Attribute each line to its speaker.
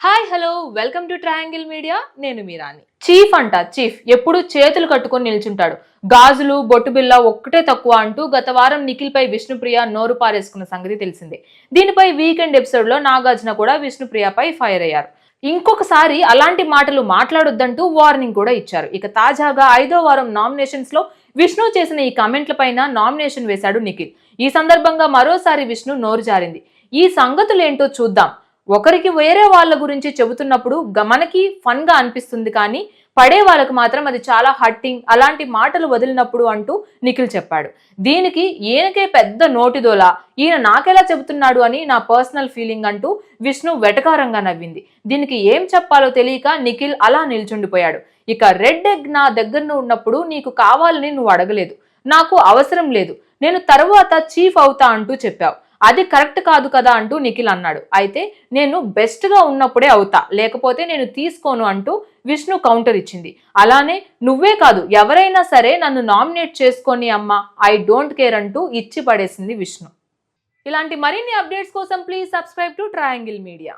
Speaker 1: Hi hello welcome to triangle media నేను మీరాని chief అంట చీఫ్ ఎప్పుడు చేతులు కట్టుకొని నిల్చుంటాడు. గాజులు బొట్టు బిల్ల ఒక్కటే తక్కువ అంటూ గత వారం నిఖిల్పై విష్ణుప్రియ నోరు పారేసుకున్న సంగతి తెలిసిందే. దీనిపై వీకెండ్ ఎపిసోడ్లో నాగార్జున కూడా విష్ణుప్రియపై ఫైర్ అయ్యారు. ఇంకొకసారి అలాంటి మాటలు మాట్లాడొద్దంటూ వార్నింగ్ కూడా ఇచ్చారు. ఇక తాజాగా ఐదో వారం నామినేషన్స్లో విష్ణు చేసిన ఈ కమెంట్ల పైన నామినేషన్ వేశాడు నిఖిల్. ఈ సందర్భంగా మరోసారి విష్ణు నోరు జారింది. ఈ సంగతులేంటో చూద్దాం. ఒకరికి వేరే వాళ్ళ గురించి చెబుతున్నప్పుడు గమనకి ఫన్గా ఫన్గా అనిపిస్తుంది కానీ పడే వాళ్ళకు మాత్రం అది చాలా హట్టింగ్ అలాంటి మాటలు వదిలినప్పుడు అంటూ నిఖిల్ చెప్పాడు. దీనికి ఈయనకే పెద్ద నోటిదోల ఈయన నాకెలా చెబుతున్నాడు అని నా పర్సనల్ ఫీలింగ్ అంటూ విష్ణు వెటకారంగా నవ్వింది. దీనికి ఏం చెప్పాలో తెలియక నిఖిల్ అలా నిల్చుండిపోయాడు. ఇక రెడ్ ఎగ్ నా దగ్గర ఉన్నప్పుడు నీకు కావాలని నువ్వు అడగలేదు. నాకు అవసరం లేదు. నేను తరువాత చీఫ్ అవుతా అంటూ చెప్పావు. అది కరెక్ట్ కాదు కదా అంటూ నిఖిల్ అన్నాడు. అయితే నేను బెస్ట్గా ఉన్నప్పుడే అవుతా లేకపోతే నేను తీసుకోను అంటూ విష్ణు కౌంటర్ ఇచ్చింది. అలానే నువ్వే కాదు ఎవరైనా సరే నన్ను నామినేట్ చేసుకొని అమ్మా ఐ డోంట్ కేర్ అంటూ ఇచ్చి పడేసింది విష్ణు. ఇలాంటి మరిన్ని అప్డేట్స్ కోసం please subscribe to triangle media